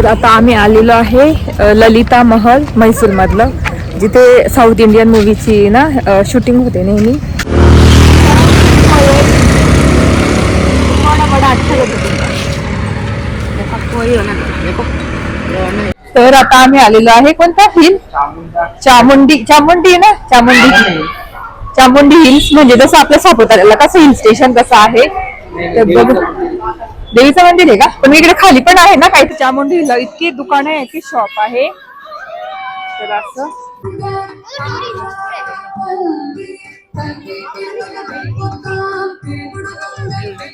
तर आता आम्ही आलेलो आहे ललिता महल म्हैसूर मधलं जिथे साऊथ इंडियन मूवीची ना शूटिंग होते नेहमी. तर आता आम्ही आलेलो आहे कोणता हिल चामुंडी चामुंडी आहे ना? चामुंडी चामुंडी हिल्स म्हणजे जसं आपल्या सापुताऱ्याला कसं हिल स्टेशन कसं आहे तर बघू. देवीचं मंदिर आहे का? पण इकडे खाली पण आहे ना काही. हिलला इतकी दुकान आहे इतकी शॉप आहे. तर असं.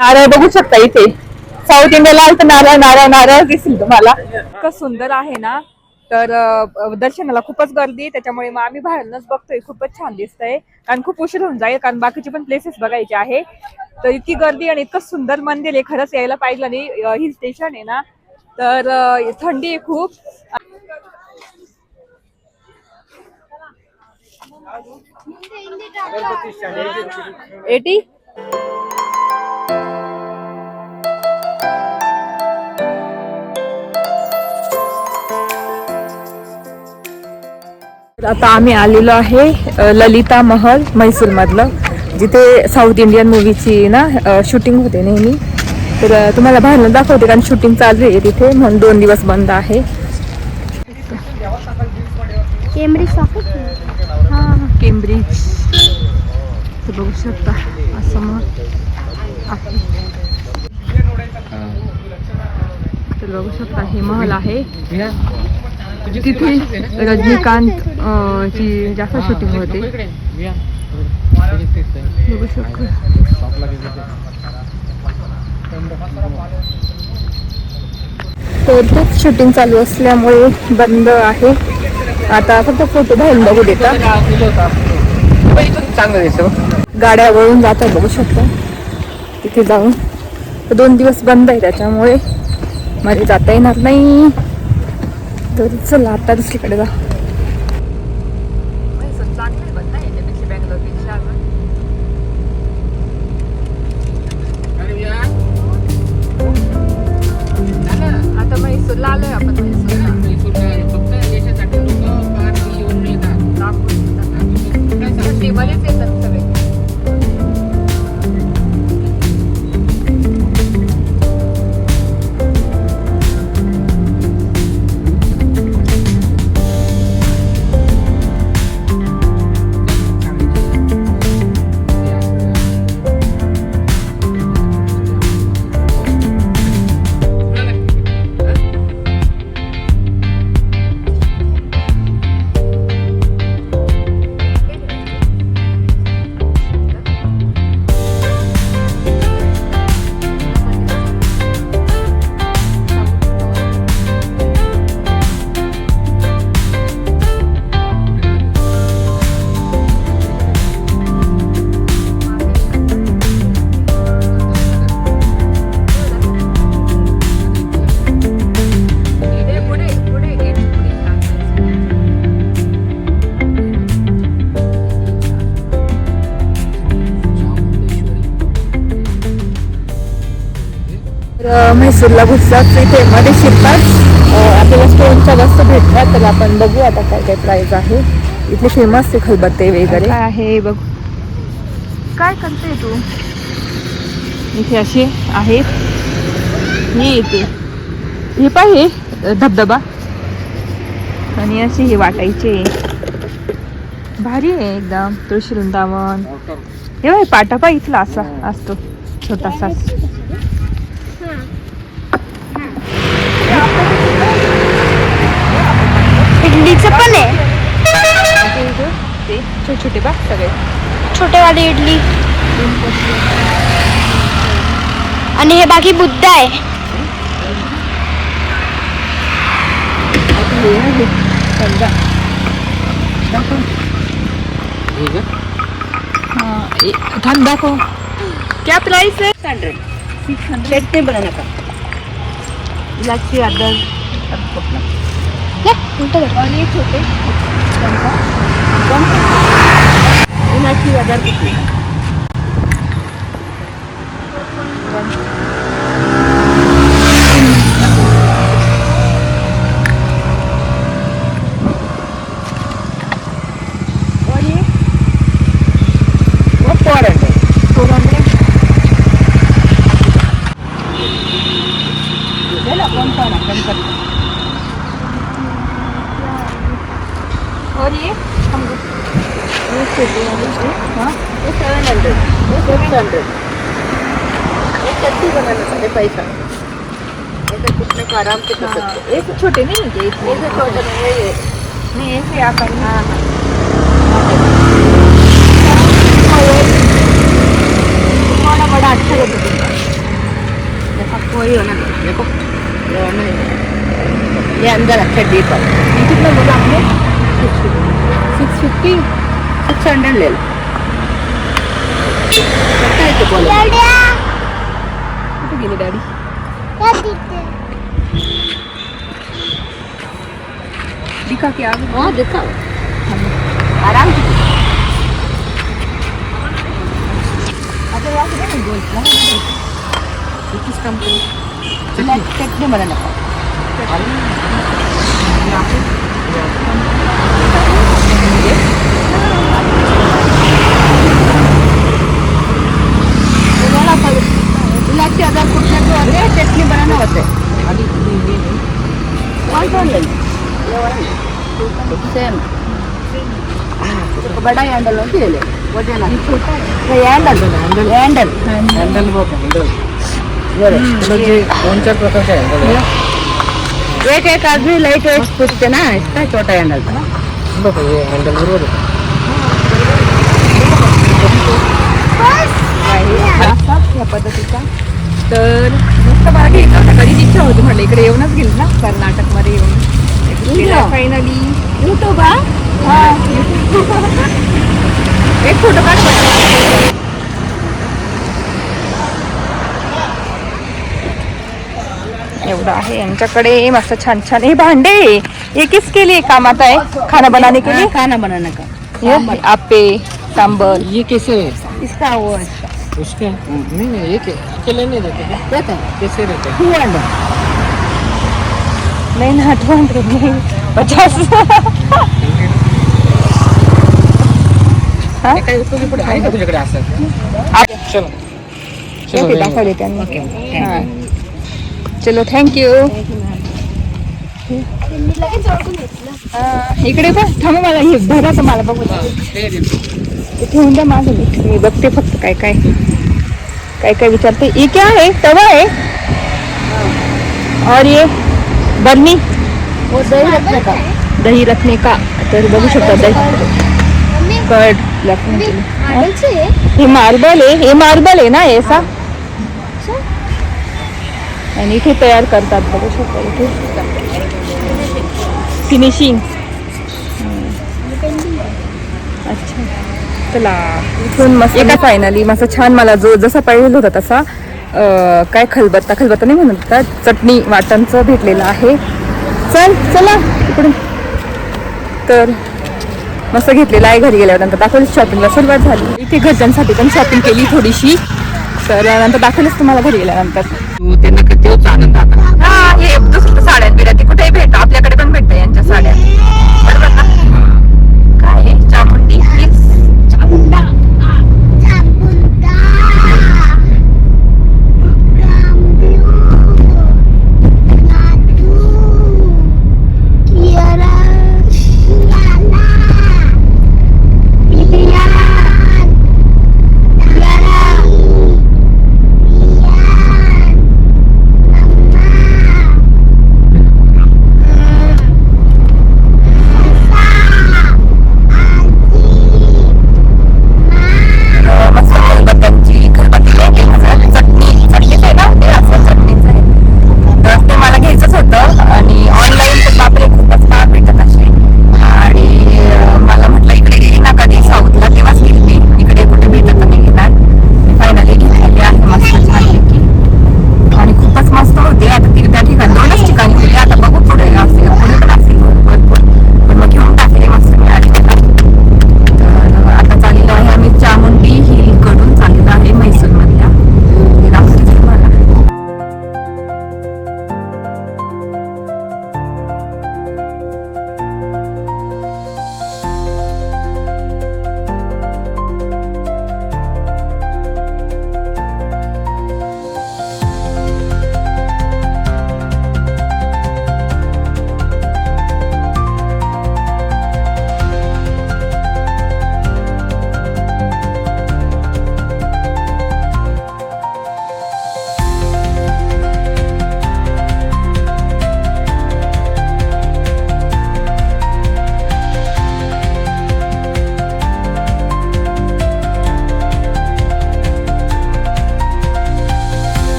नारळ बघू शकता इथे. साऊथ इंडियाला आलं तर नारळ नारळ नारळ दिसेल तुम्हाला. इतकं सुंदर आहे ना. तर दर्शनाला खूपच गर्दी आहे. त्याच्यामुळे मग आम्ही बाहेरनच बघतोय. खूपच छान दिसतंय. कारण खूप उशीर होऊन जाईल. कारण बाकीचे पण प्लेसेस बघायचे आहे. तर इतकी गर्दी आणि इतकं सुंदर मंदिर आहे. खरंच यायला पाहिजे आणि हिल स्टेशन आहे ना. तर थंडी आहे खूप. एटी? आता आम्ही आलेलो आहे ललिता महल म्हैसूर मधलं जिथे साऊथ इंडियन मूवीची ना शूटिंग होते नेहमी. तर तुम्हाला बाहेर दाखवते कारण शूटिंग चालू आहे तिथे म्हणून दोन दिवस बंद आहे. केम्ब्रिज हा केम्ब्रिज ते बघू शकता असं मग बघू शकता हे महल आहे. तिथे रजनीकांत ची जास्त शूटिंग होते. बघू शकतो तर खूप शूटिंग चालू असल्यामुळे बंद आहे. आता फक्त फोटो बाहेरून बघू देतात चांगलं दिसतं गाड्या वळून जातात बघू शकता. तिथे जाऊन. दोन दिवस बंद आहे त्याच्यामुळे. मध्ये जाता येणार नाही. तर चला आता दुसरीकडे जा. म्हैसूरला घुसतात इथे मध्ये शिरतात. आपल्याला स्टोनच्या जास्त भेटतात तर आपण बघू आता काय काय प्राईज आहे. इथले फेमस आहे खलबत्ते वगैरे. काय आहे बघ. काय करते तू? इथे असे आहेत. हे येते हे पाहिजे धबधबा. आणि असे हे वाटायचे. भारी आहे एकदम. तुळशी वृंदावन. हे पाटापा इथला असा असतो छोटासा. इडलीचं पण आहे. छोटे छोटे बा सगळे. छोटेवाली इडली. आणि हे बाकी बुद्ध आहे. थांब दाखव क्या प्राइस है? हंड्रेड सिक्स हंड्रेड भेटते बनाना का अदर उलट कर. और ये छोटे इलायची अदर किती और ये हमको ये छोटे बनाना पैसा ऐसे कितने को आराम से कर सकते हो। छोटे नहीं ऐसे छोटे नहीं है ये नहीं ऐसे हाँ बड़ा अच्छा देखो कोई होना देखो ये होना ये अंदर अच्छा डीप है कितना बोला आपने सिक्स फिफ्टी सिक्स हंड्रेड ले लो कितना है तो बोलो कुठे गेले डॅडी दिखा क्या हाँ दिखाओ आराम से ये किस कंपनी चटनी बनाना पड़ेगा इलायची अदरक कुटने के होते चटनी बनाना होते कौन कौन ले सेम। बड़ा हैंडल होती है ले वो देना। ये हैंडल हैंडल हँडल बघ हँडल बरं दोन चार प्रकारचे हँडल आहे एक एक आदमी लाइट वेट पूछते ना इसका छोटा हैंडल था। बघ हे। हँडल बरोबर आहे या पद्धतीचा तर मस्त मला घ्यायचा होता कधीच इच्छा होती म्हटलं इकडे येऊनच गेली ना कर्नाटकमध्ये येऊन. फायनली यूट्यूब एक फोटो काढ. एवढं आहे यांच्याकडे. मस्त छान छान. हे भांडे! ये किसके लिए काम आता है खाना बनाने के लिए? खाना बनाने का. ये आपे सांबर. ये कैसे इसका उसके? नहीं ये के- अकेले नहीं देते देते कैसे रहते हैं? टू हंड्रेड नहीं ना टू हंड्रेड नहीं पचास. हा? हे काय उपयोगी पडेल आहे का तुझ्याकडे असं चलो. ओके, चलो दाखवले त्यांनी. हा. चलो थँक्यू इकडे पण थांबा मला हे भराचं मला बघू. ते. ते ठेवून द्या माझं मी बघते फक्त काय काय. काय काय विचारते? ये क्या है तवा है और ये बर्नी वो दही रखने का। दही रखने का। तर बघू शकता दही। कर्ड रखने के लिए। हाँ? हे। मार्बल आहे हे मार्बल आहे ना ऐसा? आणि इथे तयार करतात बघू शकता इथे। फिनिशिंग अच्छा। चला इथून मस्त एका फायनली मस्त छान मला जो जसा पाहिजे होता तसा काय खलबत्ता खलबत्ता नाही म्हणत का? चटणी वाटणचं भेटलेलं आहे. चल चला इकडून. तर मस्त घेतलेलं आहे घरी गेल्यानंतर. दाखवली शॉपिंगला सुरुवात झाली. इथे घरच्यांसाठी पण शॉपिंग केली थोडीशी. तर नंतर दाखवलीच तुम्हाला घरी गेल्यानंतर. हा हे साड्या बिड्या ते कुठेही भेटतं आपल्याकडे पण भेटतं यांच्या साड्या.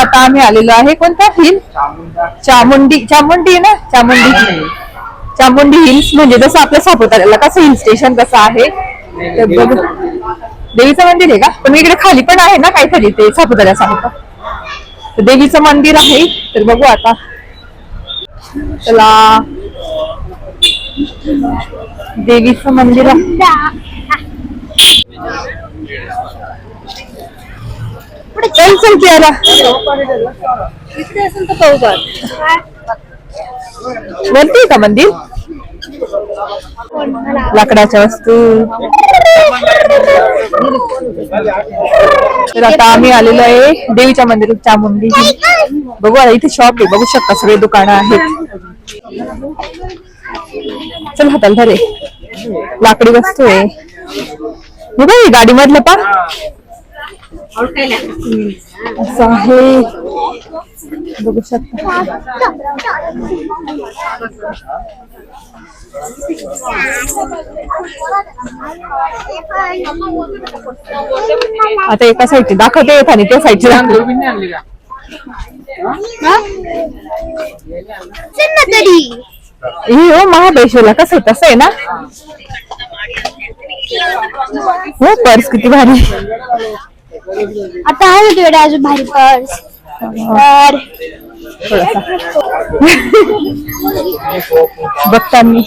आता आम्ही आलेलो आहे कोणता हिल? चामुंडी चामुंडी आहे ना? चामुंडी चामुंडी हिल्स म्हणजे जसं आपल्या सापुताऱ्याला कसं हिल स्टेशन कसं आहे? बघू. देवीचं मंदिर आहे का? पण इकडे खाली पण आहे ना काहीतरी ते सापुताऱ्यासारखं. देवीचं मंदिर आहे. तर बघू आता. चला. देवीचं मंदिर आहे. चल चल इकडे असेल तर पाहू बघ वरती का मंदिर? लाकडाच्या वस्तू. तर आता आम्ही आलेलो आहे देवीच्या मंदिरात चामुंडी बघू आता इथे शॉप आहे बघू शकता सगळे दुकानं आहेत. चल हाताल धरे लाकडी वस्तू आहे. बघा गाडी मधलं पा असं आहे बघू शकता आता एका साईडची दाखवते येत आणि त्या साईडची दाखवते. ही हो महाबळेश्वरला कसं तसं आहे ना? हो पर्स किती भारी. आता आहे ना तुझ्याकडे अजून भारी पर्स तर बघता मी.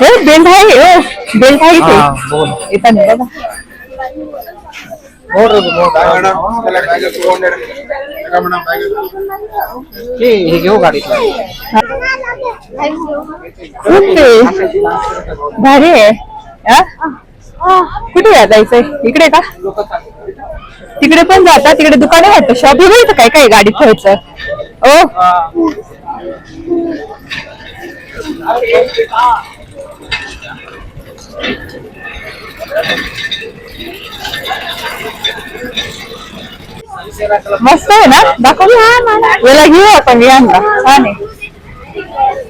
हो बेल्ट आहे हो. बेल्ट आहे ते. येताना बघा. हे हे घेऊ गाडी खूप भारी आहे. कुठे या जायचंय इकडे का? तिकडे पण जाता तिकडे दुकाने वाटतं शॉप हे इथं काय काय गाडी ठेवायचं? ओ. मस्त आहे ना? दाखव याला घेऊ आपण या छान आहे.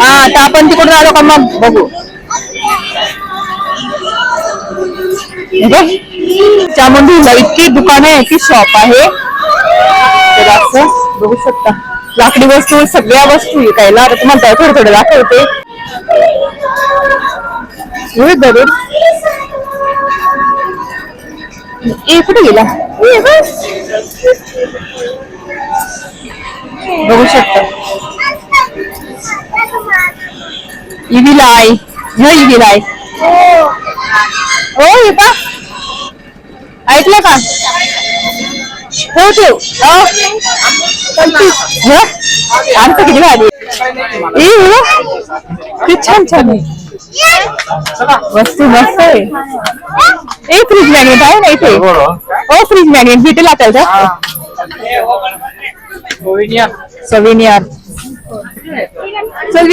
हा आता आपण तिकडून आलो का मग? बघू. हे चामुंडीला इतकी दुकान आहे की शॉप आहे. बघू शकता. लाकडी वस्तू सगळ्या वस्तू विकायला. आता तुम्हाला थोडं थोडं दाखवते. होय दररोज ए कुठे गेला? बघू शकता. इविलाई ह्या इविलाई हो ये पा ऐकलं का ठेव ठेव. हं? आमचं किती भारी ए हो. किती छान छान वस्तू मस्त आहे ए फ्रीज मॅग्नेट आहे ना इथे ओ फ्रीज मॅग्नेट भेटेल आपल्याला सविनियर चल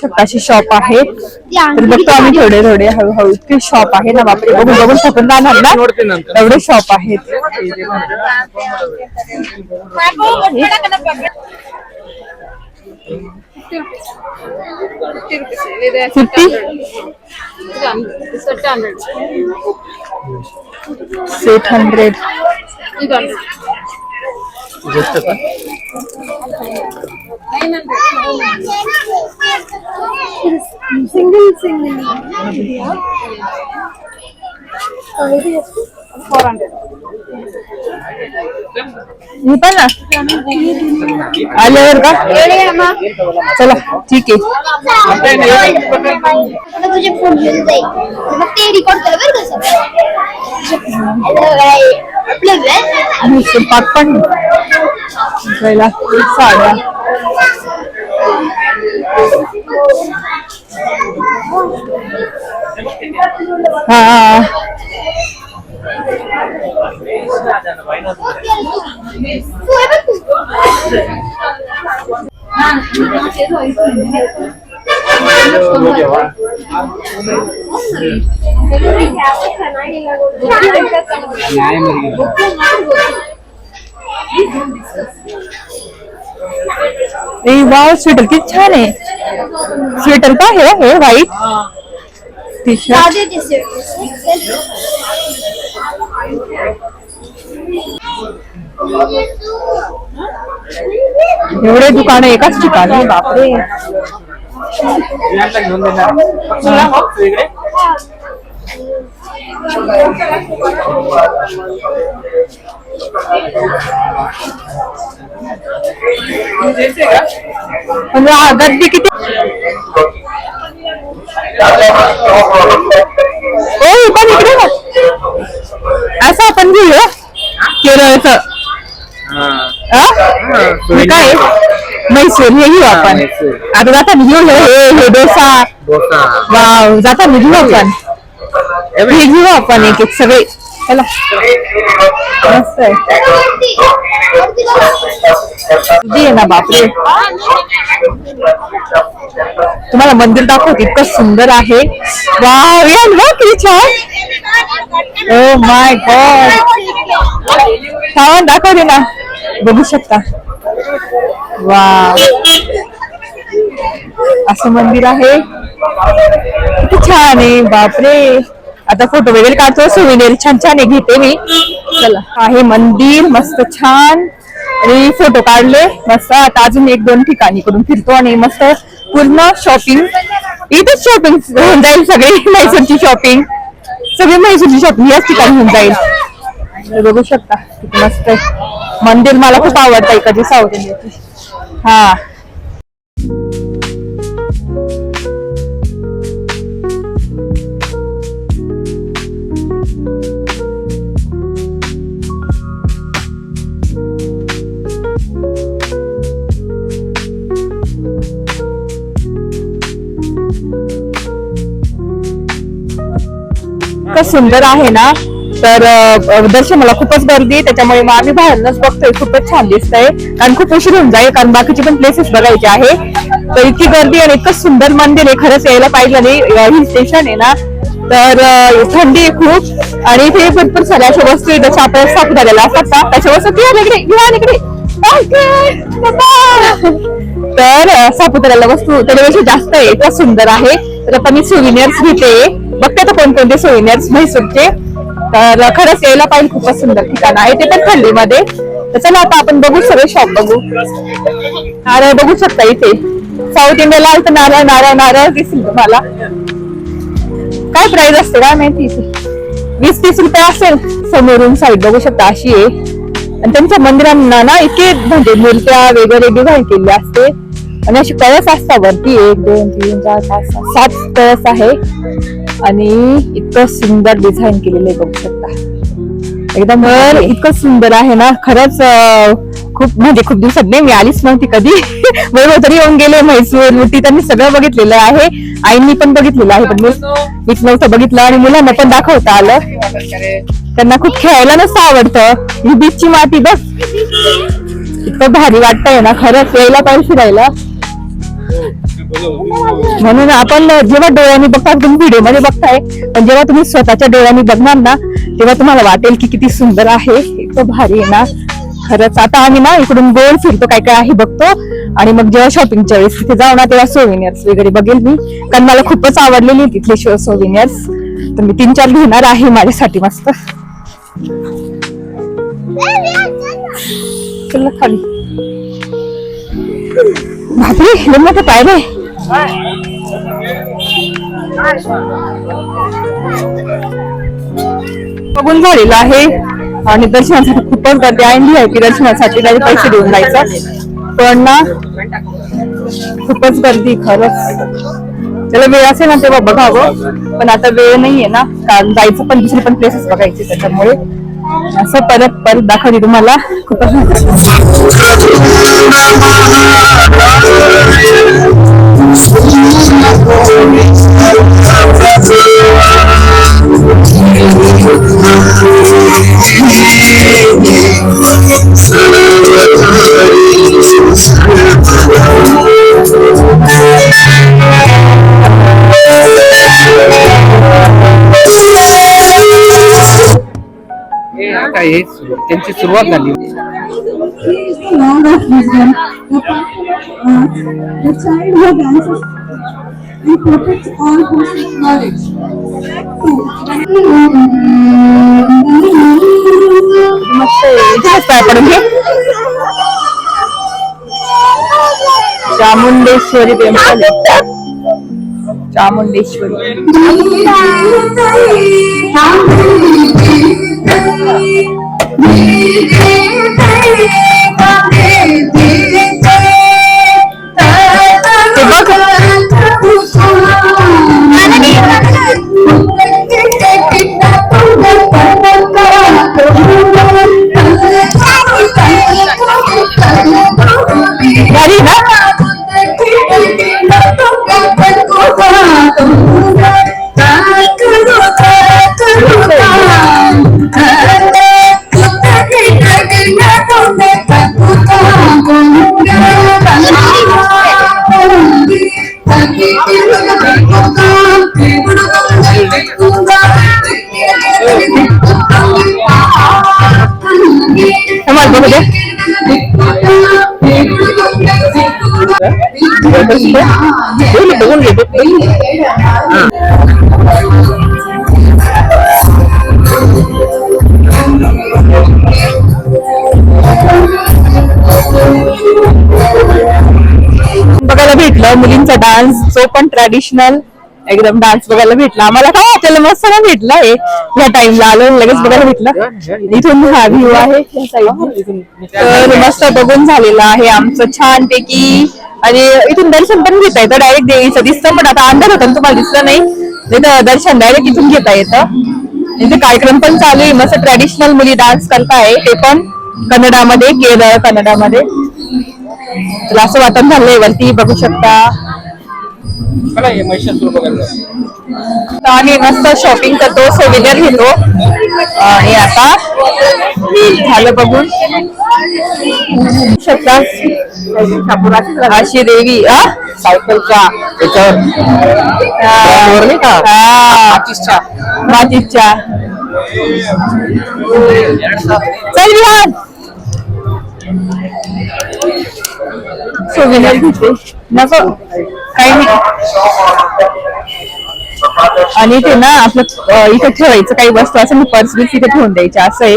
छोटाशी शॉप आहे. तर बघतो आम्ही थोडे थोडे हळूहळू इतके शॉप आहे ना बापरे बघून बघून थकून जाणार ना. एवढे शॉप आहेत. Fifty? Eight hundred. Single single. मी पण ना आल्यावर का चला ठीक आहे आता तुझे फोन घेऊन जाईल मग ते रेकॉर्ड कर बरं का सगळं आपलं वेळ म्हैसूर पाक पण पहिला साड्या हा तू आहे बघ तू. ए वाव स्वेटर किती छान आहे स्वेटर का हे हे व्हाईट टी शर्ट राधे दिसते एवढे दुकान एकाच ठिकाणी. बापरे. घेऊन देणार. तुला मग तू इकडे द्यायचंय का म्हणजे हा गर्दी किती? ओ हे पण इकडे. बघ. असं आपण घेऊया. केरळचं? हे? काय? म्हैसूर हे घेऊ आपण. आता जाताना घेऊ. हे हे हे डोसा. डोसा. वाव जाताना घेऊ आपण. हे घेऊ आपण एक एक सगळे. चला. मस्त आहे. किती ना बापरे. तुम्हाला मंदिर दाखवत इतकं सुंदर आहे. वाव या ना किती छान. ओ माय गॉड छान दाखवते ना. बघू शकता. वाव. असं मंदिर आहे. किती छान आहे बापरे. आता फोटो वगैरे काढतो सुविनेर छान छान आहे घेते मी. चला आहे मंदिर मस्त छान. आणि फोटो काढले मस्त. आता अजून एक दोन ठिकाणी करून फिरतो आणि मस्त पूर्ण शॉपिंग इथेच शॉपिंग होऊन जाईल सगळी मैसूरची शॉपिंग सगळी मैसूरची शॉपिंग याच ठिकाणी होऊन जाईल. बघू शकता मस्त आहे. मंदिर मला खूप आवडतं इकडची साऊथ इंडियाची हा. इतकं सुंदर आहे ना तर दर्शनाला दर्शन मला खूपच गर्दी आहे त्याच्यामुळे मग आम्ही बाहेरनच बघतोय खूपच छान दिसतंय. कारण खूप उशीर होऊन जाईल कारण बाकीचे पण प्लेसेस बघायचे आहे. तर इतकी गर्दी आणि इतकं सुंदर मंदिर आहे खरंच यायला पाहिजे नाही हिल स्टेशन आहे ना. तर थंडी आहे खूप आणि इथे भरपूर साऱ्या अशा वस्तू आहेत जशा आपल्याला सापडायला असतात ना. त्याच्या वस्तू घ्या इकडे घ्या इकडे. तर सापुताऱ्याला वस्तू त्याच्यापेक्षा जास्त आहे इतकं सुंदर आहे. तर आता मी सुविनियर्स घेते. बघते तर कोणकोणते सोविनियर्स म्हैसूरचे. तर खरंच यायला पाहिजे खूपच सुंदर ठिकाण आहे. ते पण थंडीमध्ये. तर चला आता आपण बघू सगळे शॉप बघू. नारळ बघू शकता इथे. साऊथ इंडियाला आलं तर नारळ नारळ नारळ दिसेल तुम्हाला. काय प्राइस असते काय माहिती वीस तीस रुपये असेल समोरून साईड बघू शकता अशी आहे. आणि त्यांच्या मंदिरांना ना इतके म्हणजे मूर्त्या वगैरे डिझाईन केलेली असते. आणि अशी कळस असतात वरती. एक दोन तीन चार पाच सात कळस आहे. आणि इतकं सुंदर डिझाईन केलेलं आहे बघू शकता. एकदम इतकं सुंदर आहे ना खरंच खूप म्हणजे खूप दिवसात नाही मी आलीच नव्हती कधी. बरोबर तरी येऊन गेले म्हैसूर उटी त्यांनी सगळं बघितलेलं आहे. आईंनी पण बघितलेलं आहे पण मी- मीच नव्हतं बघितलं आणि मुलांना पण दाखवता आलं. त्यांना खूप खेळायला नसतं आवडतं. ही बीचची माती बघ. इतकं भारी वाटतंय ना खरंच यायला पाहिजे फिरायला. म्हणून आपण जेव्हा डोळ्यांनी बघता तुम्ही व्हिडिओमध्ये बघताय पण जेव्हा तुम्ही स्वतःच्या डोळ्यांनी बघणार ना तेव्हा तुम्हाला वाटेल की किती सुंदर आहे इतकं भारी आहे ना. खरंच आता आम्ही ना इकडून गोल फिरतो काय काय आहे बघतो. आणि मग जेव्हा शॉपिंगच्या वेळेस तिथे जाऊ ना तेव्हा सोविनियर्स वगैरे बघेल मी. कारण मला खूपच आवडलेली तिथले तिथले सोविनियर्स तर मी तीन चार घेणार आहे माझ्यासाठी मस्त. खाली. बापरे लय मोठं रे बघून झालेलं आहे. आणि दर्शनासाठी खूपच गर्दी आहे. आहे की दर्शनासाठी डायरेक्ट पैसे देऊन जायचं. पण ना खूपच गर्दी खरंच. त्याला वेळ असेल ना तेव्हा बघावं. पण आता वेळ नाहीये ना. कारण जायचं पण दुसरे पण प्लेसेस बघायचे त्याच्यामुळे. असं परत परत दाखवली तुम्हाला. खूपच त्यांची सुरुवात झाली the child who dances and protects all person's knowledge. ಮತ್ತೆ ಇತಿಹಾಸ ಪಡೆಗೆ ಚಾಮುಂಡೇಶ್ವರಿ बघून बघायला भेटलं मुलींचा डान्स जो पण ट्रॅडिशनल एकदम डान्स बघायला भेटला. आम्हाला काय आपल्याला मस्त ना भेटला आहे या टाइमला आलो लगेच बघायला भेटला. इथून हा व्ह्यू आहे. तर मस्त बघून झालेला आहे आमचं छान पैकी आणि इथून दर्शन पण घेता येतं. डायरेक्ट देवीचं दिसतं पण आता अंधार होता तुम्हाला दिसलं नाही. दर्शन डायरेक्ट इथून घेता येतं. इथे कार्यक्रम पण चालू आहे. मस्त ट्रॅडिशनल मुली डान्स करताय. ते पण कन्नडामध्ये केरळ कन्नडामध्ये. तुला असं वाटण झालंय वरती बघू शकता. आम्ही मस्त शॉपिंग करतो सोविनियर घेतो. आणि आता झालं बघून शकता अशी देवी आ? सायकलच्या याच्यावर हा. नाही का? हा. आर्टिस्टच्या मातीच्या चल विहान सोविनियर घेते नको काही नाही आणि ते ना आपलं इथे ठेवायचं काही वस्तू असं पर्स बिस इथे ठेवून द्यायच्या असं आहे.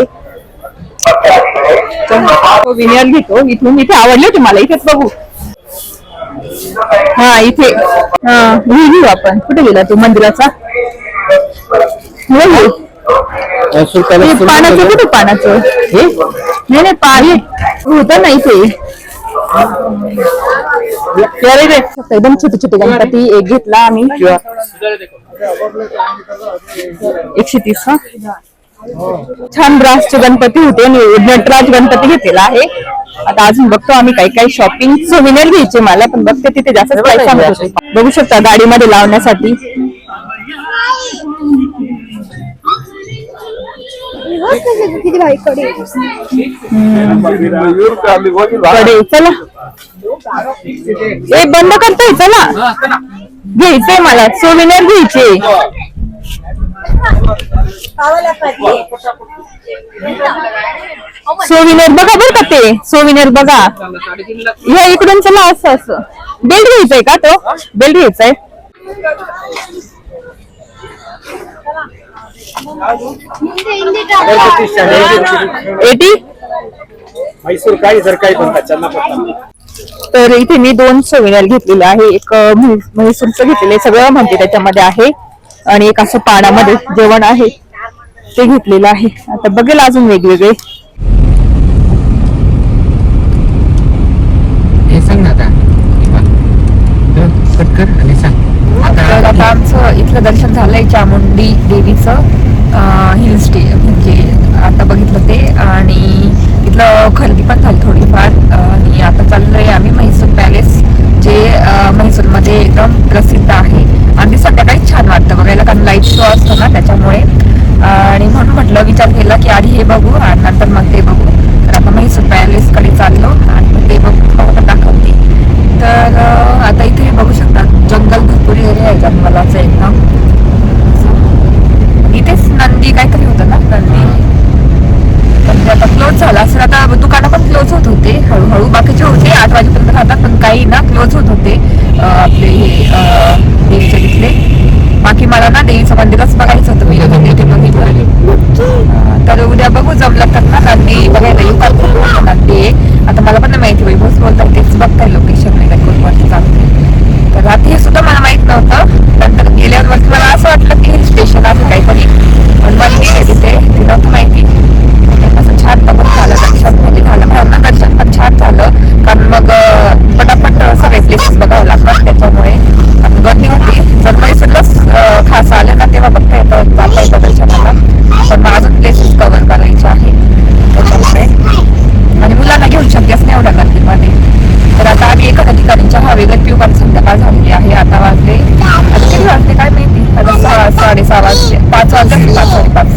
विनियर घेतो. इथून इथे आवडली होती मला इथेच बघू. हा इथे हा घेऊ आपण. कुठे गेला तू मंदिराचा? पानाचं कुठे पानाचं? नाही नाही पाणी होतं ना इथे. एकदम छोटे छोटे गणपती एक घेतला आम्ही. एकशे तीस छान ब्रासचे गणपती होते. नटराज गणपती घेतलेला आहे. आता अजून बघतो आम्ही काही काही शॉपिंग सोविनियर घ्यायचे मला पण बघते तिथे जास्त बघू शकता गाडीमध्ये लावण्यासाठी. कडे चला. ए बंद करतोय चला. घ्यायचंय मला. सोविनियर घ्यायचे. सोविनियर बघा बरं का ते. सोविनियर बघा. ह्या इकडून चला असं असं. बेल्ट घ्यायचंय का तो? बेल्ट घ्यायचाय. एटी? मैसूर काही जर काही चन्नापट्टणम तर इथे मी दोन सोविनियर घेतलेले आहे. एक म्हैसूरचं घेतलेलं आहे. सगळं म्हणजे त्याच्यामध्ये आहे. आणि एक असं पाण्यामध्ये जेवण आहे. ते घेतलेलं आहे. आता बघेल अजून वेगवेगळे. हे सांग ना आता. कर आणि सांग. तर आता आमचं इथलं दर्शन झालंय चामुंडी देवीचं हिल स्टे म्हणजे आता बघितलं ते आणि इथलं खरेदी पण झाली थोडीफार आणि आता चाललोय आम्ही म्हैसूर पॅलेस जे म्हैसूरमध्ये एकदम प्रसिद्ध आहे. आणि संध्याकाळी छान वाटतं बघायला कारण लाइट शो असतो ना त्याच्यामुळे. आणि म्हणून म्हटलं विचार केला की आधी हे बघू आणि नंतर मग ते बघू. तर आता म्हैसूर पॅलेसकडे चाललो आणि ते बघू. दाखवते. तर आता इथे बघू शकता जंगल भरपूर एरिया आहे जंगलाचं एकदम इथेच नंदी काहीतरी होतं ना नंदी. पण ते आता क्लोज झाला असेल. आता दुकानं पण क्लोज होत होते हळूहळू बाकीचे होते आठ वाजेपर्यंत राहतात पण काही ना क्लोज होत होते आपले हे तिथले बाकी मला ना देवीचं मंदिरच बघायचं होतं मी ते बघितलं तर उद्या बघू जमलं तर ना नंदी बघायला येऊ का? खूप नंदी आता मला पण नाही माहिती वैभवच बोलतात तेच बघताय लोकेशन वगैरे कोणवरती चालते. तर आता हे सुद्धा मला माहीत नव्हतं. नंतर गेल्यावर वरती मला असं वाटलं की हिल स्टेशन आहे काहीतरी. पण मला गेले तिथे ते नव्हतं माहिती. असं छान बघून झालं दर्शन म्हणजे झालं भावना दर्शन पण छान झालं. कारण मग पटापट सगळे प्लेसेस बघावं लागतात त्याच्यामुळे. गर्दी होती जर मैसूरलाच अं, खास आलं ना तेव्हा बघता येतं जाता येतं दर्शनाला पण अजून प्लेसेस कव्हर करायचे आहे. त्याच्यामुळे. आणि मुलांना घेऊन शक्यच नाही एवढ्या गर्दीमध्ये. तर आता आम्ही एका ठिकाणी हवेगत पिऊ पण संध्याकाळ झालेली आहे. आता वाजले. आता किती वाजले? काय माहिती? आता सहा साडेसहा वाजले. पाच वाजले. पाच साडेपाच.